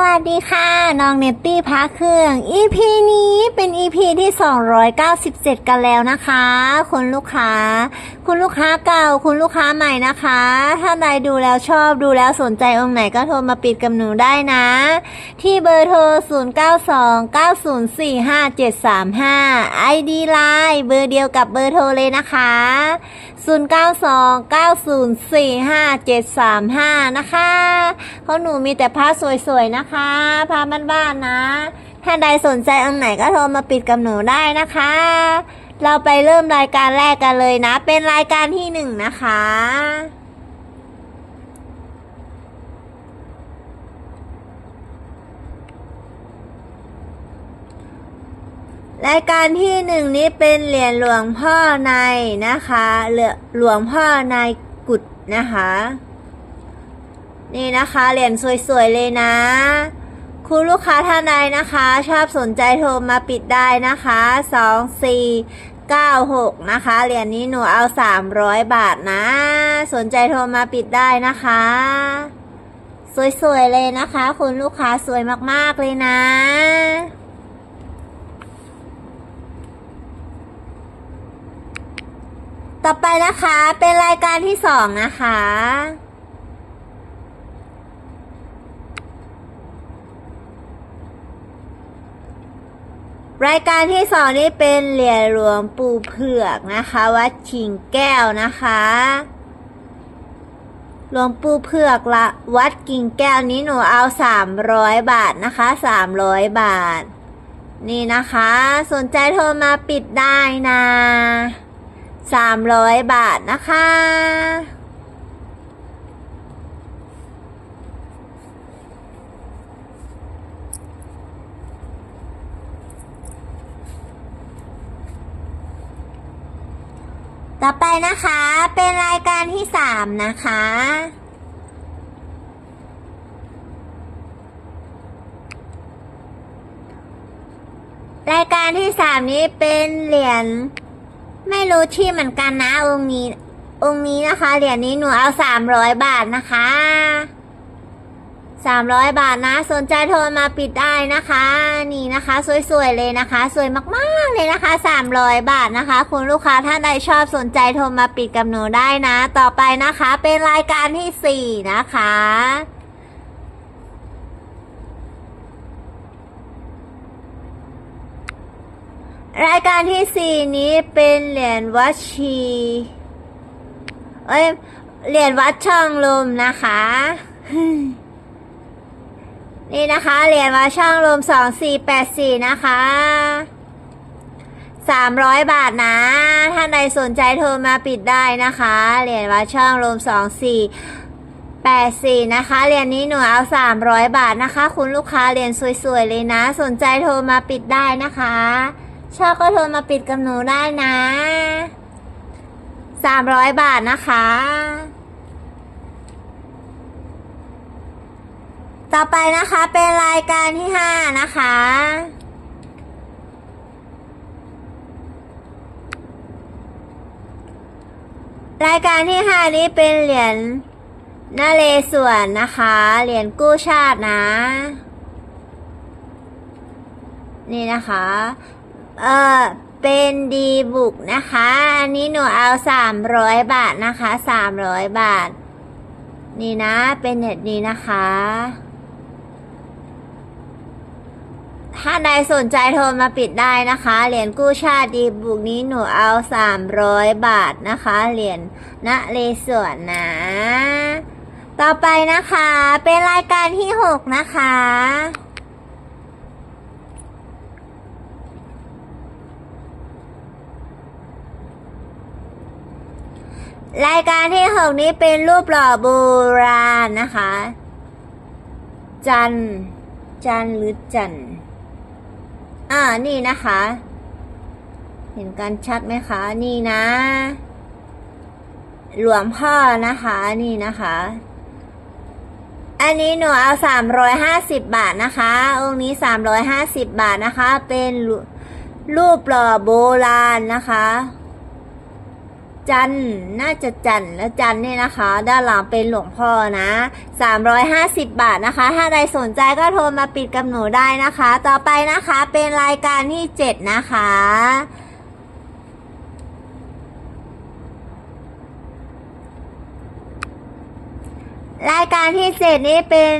วัสดีค่ะ น้องเนตตี้พักเครื่อง EP นี้เป็น EP ที่ 297 กันแล้วนะคะ คุณลูกค้า คุณลูกค้าเก่า คุณลูกค้าใหม่นะคะ ถ้าใดดูแล้วชอบดูแล้วสนใจองค์ไหนก็โทรมาปิดกับหนูได้นะ ที่เบอร์โทร 0929045735 ID Line เบอร์เดียวกับเบอร์โทรเลยนะคะ 0929045735 นะคะเขาะหนูมีแต่ผ้าสวยๆนะคะผ้าบ้านๆนะ ถ้าใดสนใจองไหนก็โทรมาปิดกับหนูได้นะคะ เราไปเริ่มรายการแรกกันเลยนะ เป็นรายการที่หนึ่งนะคะรายการที่หนึ่งนี้เป็นเหรียญหลวงพ่อในนะคะเหลหลวงพ่อในกุดนะคะ นี่นะคะเหรียญสวยๆเลยนะ คุณลูกค้าท่านใดนะคะ ชอบสนใจโทรมาปิดได้นะคะสองสี่เก้าหกนะคะเหรียญนี้หนูเอาสามร้อยบาทนะ สนใจโทรมาปิดได้นะคะ สวยๆเลยนะคะ คุณลูกค้าสวยมากๆเลยนะต่อไปนะคะเป็นรายการที่สองนะคะ รายการที่สองนี่เป็นเหรียญหลวงปู่เผือกนะคะ วัดชิงแก้วนะคะ หลวงปู่เผือกละวัดกิ่งแก้วนี้หนูเอาสามร้อยบาทนะคะสามร้อยบาท นี่นะคะ สนใจโทรมาปิดได้นะสามร้อยบาทนะคะ ต่อไปนะคะเป็นรายการที่สามนะคะ รายการที่สามนี้เป็นเหรียญไม่รู้ที่เหมือนกันนะองค์นี้องค์นี้นะคะ เหรียญนี้หนูเอาสามร้อยบาทนะคะ สามร้อยบาทนะ สนใจโทรมาปิดได้นะคะ นี่นะคะ สวยๆเลยนะคะ สวยมากๆเลยนะคะสามร้อยบาทนะคะ คุณลูกค้าท่านใดชอบสนใจโทรมาปิดกับหนูได้นะ ต่อไปนะคะ เป็นรายการที่สี่นะคะรายการที่สี่นี้เป็นเหรียญวัชี เอ้ย เหรียญวัดช่องลมนะคะ นี่นะคะเหรียญวัดช่องลมสองสี่แปดสี่นะคะสามร้อยบาทนะท่าใดสนใจโทรมาปิดได้นะคะเหรียญวัดช่องลมสองสี่แปดสี่นะคะเหรียญนี้หนูเอาสามร้อยบาทนะคะ คุณลูกค้าเหรียญสวยๆเลยนะ สนใจโทรมาปิดได้นะคะ ชอบก็โทรมาปิดกับหนูได้นะสามร้อยบาทนะคะ ต่อไปนะคะเป็นรายการที่ห้านะคะ รายการที่ห้านี้เป็นเหรียญนาเลส่วนนะคะ เหรียญกู้ชาตินะ นี่นะคะ เออเป็นดีบุกนะคะ อันนี้หนูเอาสามร้อยบาทนะคะสามร้อยบาท นี่นะ เป็นเน็ตนี้นะคะ ถ้าใดสนใจโทรมาปิดได้นะคะ เหรียญกู้ชาติดีบุกนี้หนูเอาสามร้อยบาทนะคะ เหรียญณเลส่วนนะ ต่อไปนะคะ เป็นรายการที่หกนะคะ รายการที่หกนี้เป็นรูปหล่อโบราณนะคะ จัน จันหรือจัน อ่า นี่นะคะ เห็นกันชัดไหมคะ นี่นะ หลวงพ่อนะคะ นี่นะคะ อันนี้หนูเอาสามร้อยห้าสิบบาทนะคะ องค์นี้สามร้อยห้าสิบบาทนะคะ เป็นรูรูปหล่อโบราณนะคะ จันน่าจะจันและจันเนี่ยนะคะ ด้านหลังเป็นหลวงพ่อนะ 350 บาทนะคะ ถ้าใดสนใจก็โทรมาปิดกับหนูได้นะคะ ต่อไปนะคะเป็นรายการที่ 7 นะคะ รายการที่ 7 นี้เป็น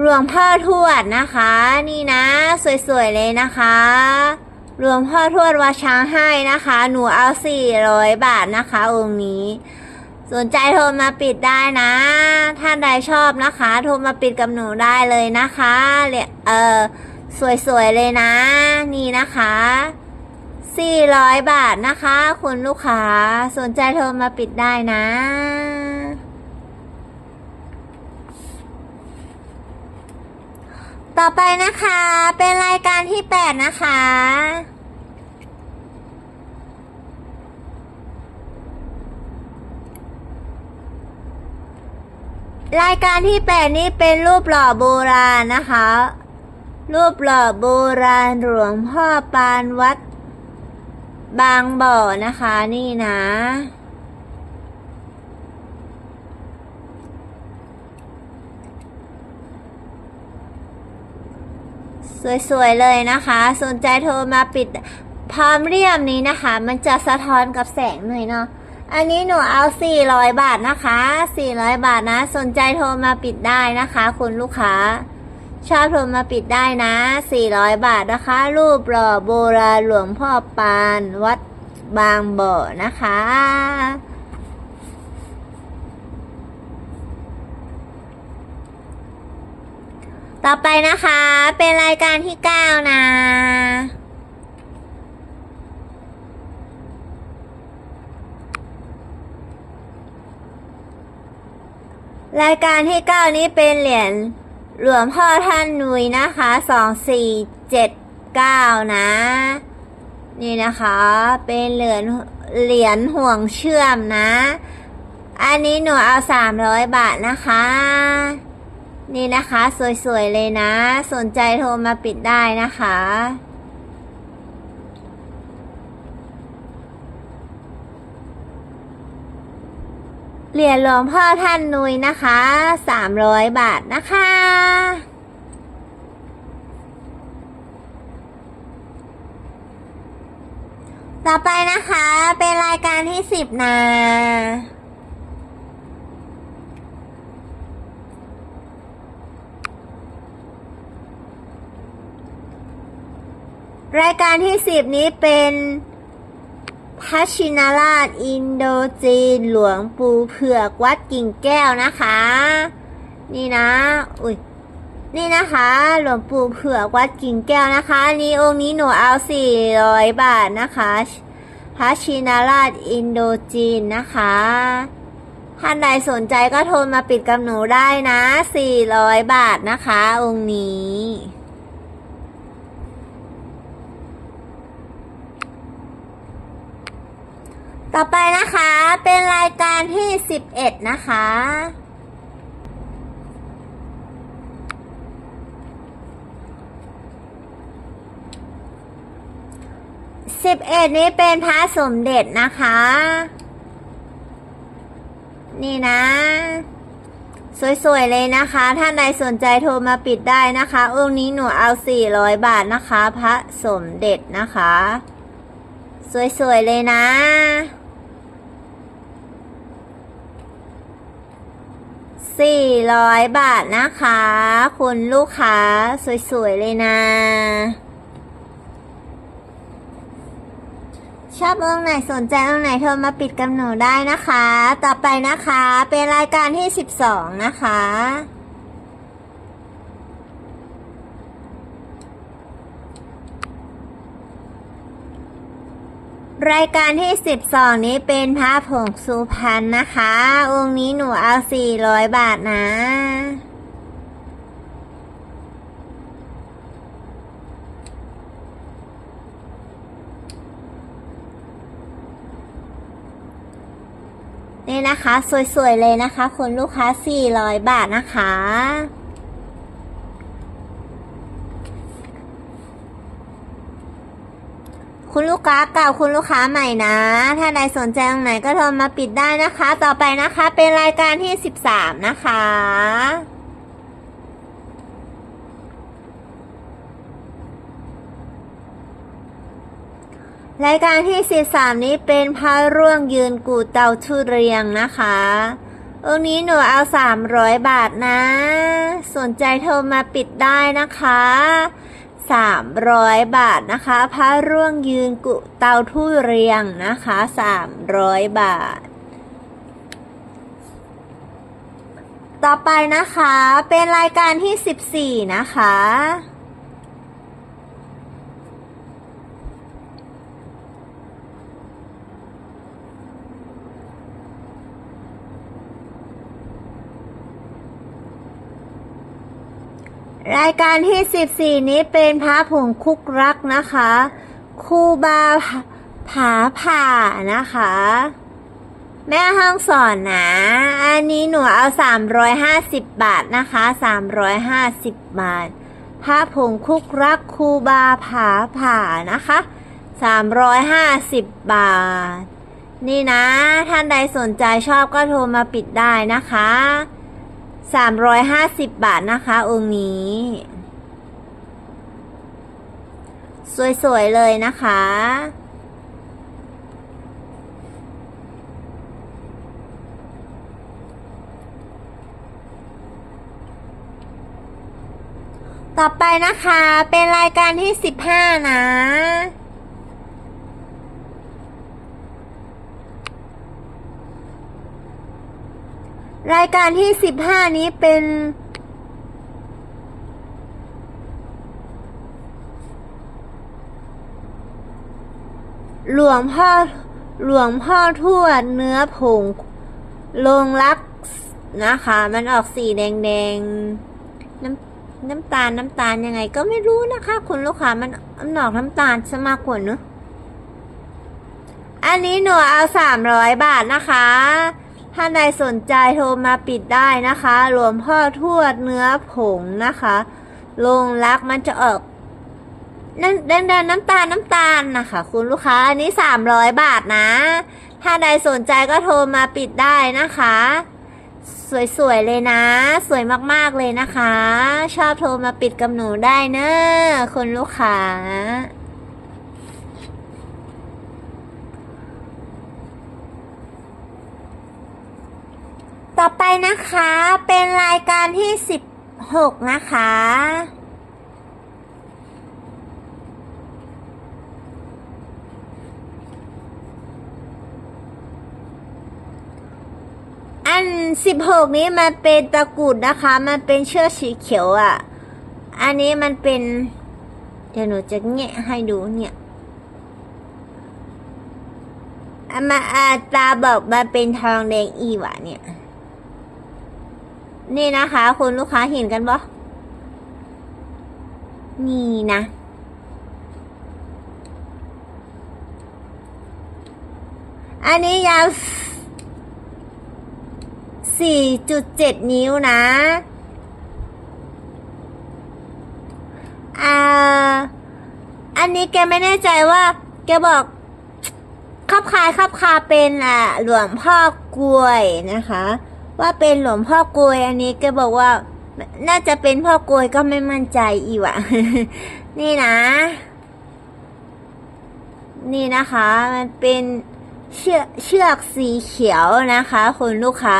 หลวงพ่อทวดนะคะ นี่นะ สวยๆเลยนะคะ หลวงพ่อทวดวัดช้างให้นะคะ หนูเอาสี่ร้อยบาทนะคะ องค์นี้ สนใจโทรมาปิดได้นะถ้านใดชอบนะคะ โทรมาปิดกับหนูได้เลยนะคะเนี่ยเออสวยๆเลยนะ นี่นะคะสี่ร้อยบาทนะคะ คุณลูกค้าสนใจโทรมาปิดได้นะ ต่อไปนะคะเป็นรายการที่8นะคะ รายการที่8นี้เป็นรูปหล่อโบราณนะคะ รูปหล่อโบราณหลวงพ่อปานวัด บางบ่อนะคะนี่นะ สวยๆเลยนะคะ สนใจโทรมาปิดพร้อมเรียมนี้นะคะ มันจะสะท้อนกับแสงหน่อยเนาะอันนี้หนูเอา 400 บาทนะคะ 400 บาทนะ สนใจโทรมาปิดได้นะคะ คุณลูกค้า ชอบโทรมาปิดได้นะ 400 บาทนะคะ รูปหล่อโบราณหลวงพ่อปาน วัดบางบ่อนะคะ ต่อไปนะคะ เป็นรายการที่9นะรายการที่9นี้เป็นเหรียญหลวงพ่อท่านนุยนะคะ2479นะ นี่นะคะ เป็นเหรียญเหรียญห่วงเชื่อมนะ อันนี้หนูเอา300บาทนะคะ นี่นะคะ สวยๆเลยนะ สนใจโทรมาปิดได้นะคะ เหรียญหลวงพ่อท่านนุยนะคะ300บาทนะคะต่อไปนะคะ เป็นรายการที่10นะ รายการที่ 10 นี้เป็นพัชินาราชอินโดจีน หลวงปู่เผือกวัดกิ่งแก้วนะคะ นี่นะ อุ้ยนี่นะคะ หลวงปู่เผือกวัดกิ่งแก้วนะคะอันนี้องค์นี้หนูเอา 400 บาทนะคะพัชินาราชอินโดจีนนะคะท่านใดสนใจก็โทรมาปิดกับหนูได้นะ 400 บาทนะคะ องค์นี้ ต่อไปนะคะเป็นรายการที่11นะคะ11นี้เป็นพระสมเด็จนะคะ นี่นะ สวยๆเลยนะคะท่าใดสนใจโทรมาปิดได้นะคะ องค์นี้หนูเอา400บาทนะคะ พระสมเด็จนะคะสวยๆ เลยนะ 400 บาทนะคะ คุณลูกค้าสวย ๆ เลยนะ ชอบองไหนสนใจองไหนโทรมาปิดกับหนูได้นะคะ ต่อไปนะคะ เป็นรายการที่ 12 นะคะ รายการที่ 12 นี้เป็นพระผงสุพรรณนะคะ องค์นี้หนูเอา 400 บาทนะ นี่นะคะ สวย ๆ เลยนะคะ คุณลูกค้า 400 บาทนะคะ คุณลูกค้าเก่าคุณลูกค้าใหม่นะ ถ้าใดสนใจตรงไหนก็โทรมาปิดได้นะคะ ต่อไปนะคะเป็นรายการที่13นะคะรายการที่13นี้เป็นพระร่วงยืนกูเตาทุเรียงนะคะ องค์นี้หนูเอา 300 บาทนะ สนใจโทรมาปิดได้นะคะ 300 บาทนะคะพระร่วงยืนกุเตาทุเรียงนะคะ 300 บาท ต่อไปนะคะเป็นรายการที่ 14 นะคะ รายการที่ 14 นี้เป็นพระผงคุกรักนะคะครูบาผาผ่านะคะ แม่ห้องสอนนะ อันนี้หนูเอา 350 บาทนะคะ 350 บาทพระผงคุกรักครูบาผาผ่านะคะ 350 บาท นี่นะ ท่านใดสนใจชอบก็โทรมาปิดได้นะคะ 350บบาทนะคะ องค์นี้ สวย ๆ เลยนะคะ ต่อไปนะคะ เป็นรายการที่15นะ รายการที่15นี้เป็น หลวงพ่อหลวงพ่อทวดเนื้อผงลงรักนะคะ มันออกสีแดงๆน้ำน้ำตาลน้ำตาลยังไง ก็ไม่รู้นะคะ คุณลูกค้ามันมันออกน้ำตาลซะมากกว่าเนอะอันนี้หนูเอาสามร้อยบาทนะคะ ถ้าใดสนใจโทรมาปิดได้นะคะหลวงพ่อทวดเนื้อผงนะคะ ลงรักมันจะออกนั่นแดงๆน้ำตาลน้ำตาลนะคะ คุณลูกค้าอันนี้สามร้อยบาทนะ ถ้าใดสนใจก็โทรมาปิดได้นะคะ สวยๆเลยนะ สวยมากๆเลยนะคะ ชอบโทรมาปิดกับหนูได้เนอะคุณลูกค้า ต่อไปนะคะเป็นรายการที่ 16 นะคะ อัน 16 นี้มันเป็นตะกุดนะคะ มันเป็นเชือกสีเขียวอะ่ะ อันนี้มันเป็น เดี๋ยวหนูจะแงะให้ดูเนี่ยอันมาอาตาบอกมันเป็นทองแดงอีหวะเนี่ย นี่นะคะคุณลูกค้าเห็นกันปะนี่นะอันนี้ยาว 4.7 นิ้วนะอ่าอันนี้แกไม่แน่ใจว่า แกบอกคับคายคับคาเป็นอะหลวงพ่อกล้วยนะคะ ว่าเป็นหลวงพ่อกลวยอันนี้แกบอกว่า น่าจะเป็นพ่อกลวยก็ไม่มั่นใจอีวะนี่นะ นี่นะคะ มันเป็นเชือกเชือกสีเขียวนะคะคุณลูกค้า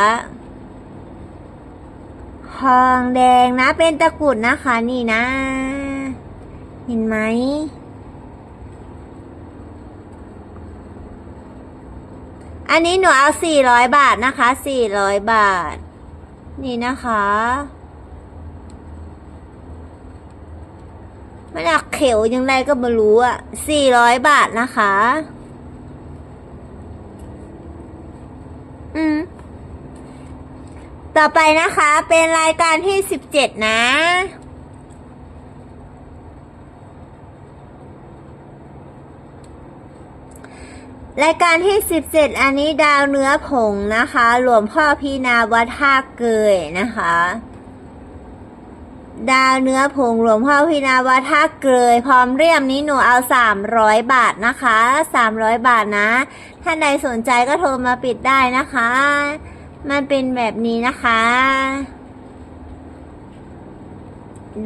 ทองแดงนะเป็นตะกรุดนะคะ นี่นะ เห็นไหม อันนี้หนูเอาสี่ร้อยบาทนะคะสี่ร้อยบาท นี่นะคะมันออกเขียวยังไงก็ไม่รู้อะสี่ร้อยบาทนะคะ อืม ต่อไปนะคะ เป็นรายการที่สิบเจ็ดนะ รายการที่สิบเจ็ดอันนี้ดาวเนื้อผงนะคะหลวงพ่อพีนาวัดท่าเกยนะคะ ดาวเนื้อผงหลวงพ่อพินาวัฒท่าเกยพร้อมเรียมนี้หนูเอา 300 บาทนะคะ 300 บาทนะ ท่านใดสนใจก็โทรมาปิดได้นะคะ มันเป็นแบบนี้นะคะ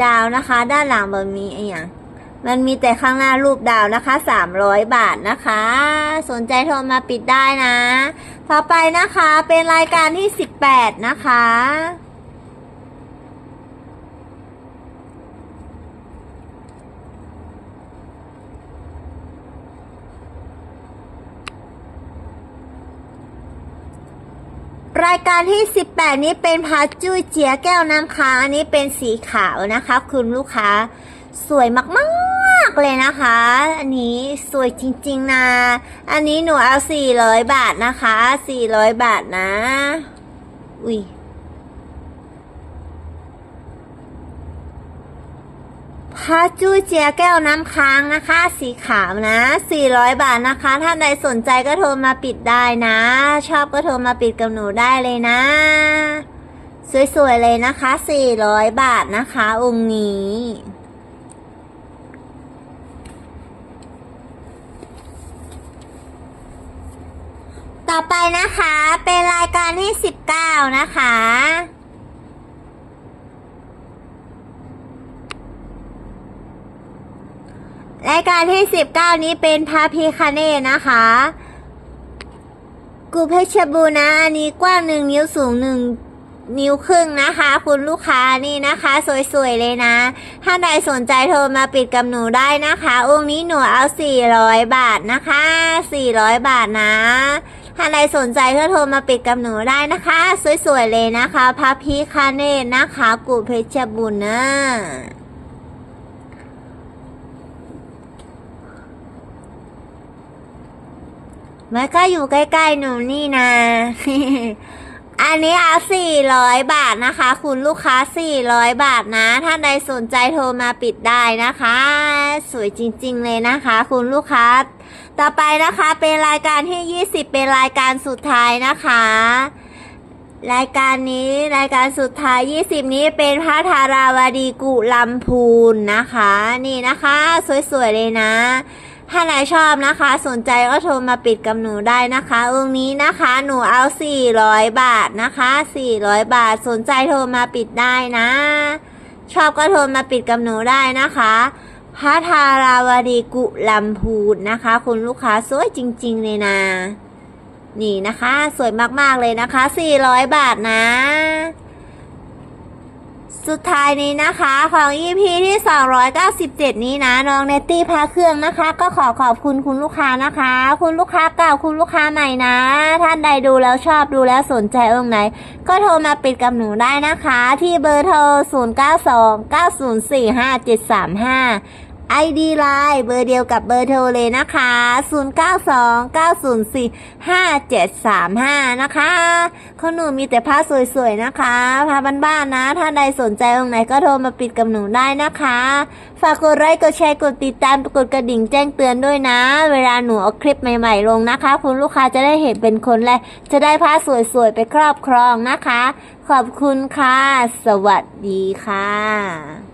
ดาวนะคะ ด้านหลังแบบมีไอ้อย่าง มันมีแต่ข้างหน้ารูปดาวนะคะ 300 บาทนะคะ สนใจโทรมาปิดได้นะ ต่อไปนะคะเป็นรายการที่ 18 นะคะ รายการที่ 18 นี้เป็นพาจุ้ยเจียแก้วน้ำค้างอันนี้เป็นสีขาวนะคะ คุณลูกค้า สวยมากๆ เลยนะคะ อันนี้สวยจริงๆนะ อันนี้หนูเอา400บาทนะคะ400บาทนะ อุ้ยพาจูเจียแก้วน้ำค้างนะคะ สีขาวนะ400บาทนะคะ ถ้าใดสนใจก็โทรมาปิดได้นะ ชอบก็โทรมาปิดกับหนูได้เลยนะ สวยๆเลยนะคะ400บาทนะคะ องค์นี้ ต่อไปนะคะเป็นรายการที่ 19 นะคะ รายการที่ 19 นี้เป็นพระพิคเนตนะคะกูเพชรบูรณ์นะอันนี้กว้างหนึ่งนิ้วสูงหนึ่งนิ้วครึ่งนะคะ คุณลูกค้านี่นะคะ สวยๆเลยนะ ถ้าใดสนใจโทรมาปิดกับหนูได้นะคะ องค์นี้หนูเอา 400 บาทนะคะ 400 บาทนะ ถ้าใดสนใจก็โทรมาปิดกับหนูได้นะคะ สวยๆเลยนะคะพระพิคาเนตนะคะกูเพชรบูรณ์นะมันก็อยู่ใกล้ๆหนูนี่นะ อันนี้เอาสี่ร้อยบาทนะคะ คุณลูกค้าสี่ร้อยบาทนะ ถ้าใดสนใจโทรมาปิดได้นะคะ สวยจริง ๆ เลยนะคะ คุณลูกค้า ต่อไปนะคะเป็นรายการที่ยี่สิบเป็นรายการสุดท้ายนะคะ รายการนี้รายการสุดท้าย 20 นี้เป็นพระธาราวดีกุลำพูนนะคะ นี่นะคะ สวยๆเลยนะ ถ้าไหนชอบนะคะ สนใจก็โทรมาปิดกับหนูได้นะคะองค์นี้นะคะหนูเอา 400 บาทนะคะ 400 บาทสนใจโทรมาปิดได้นะ ชอบก็โทรมาปิดกับหนูได้นะคะ พระธาราวดีกุลำพูนนะคะ คุณลูกค้าสวยจริง ๆ เลยนะ นี่นะคะ สวยมากๆเลยนะคะ 400 บาทนะ สุดท้ายนี้นะคะของ EP ที่ 297 นี้นะน้องเนตตี้พาเครื่องนะคะ ก็ขอขอบคุณคุณลูกค้านะคะ คุณลูกค้าเก่าคุณลูกค้าใหม่นะ ท่านใดดูแล้วชอบดูแล้วสนใจองค์ไหน ก็โทรมาปิดกับหนูได้นะคะ ที่เบอร์โทร 0929045735 ID Line เบอร์เดียวกับเบอร์โทรเลยนะคะ 0929045735 นะคะ ของหนูมีแต่ผ้าสวยๆนะคะผ้าบ้านๆนะ ถ้าใดสนใจตรงไหนก็โทรมาปิดกับหนูได้นะคะ ฝากกดไลค์กดแชร์กดติดตามกดกระดิ่งแจ้งเตือนด้วยนะ เวลาหนูเอาคลิปใหม่ๆลงนะคะ คุณลูกค้าจะได้เห็นเป็นคนแรกจะได้ผ้าสวยๆไปครอบครองนะคะ ขอบคุณค่ะ สวัสดีค่ะ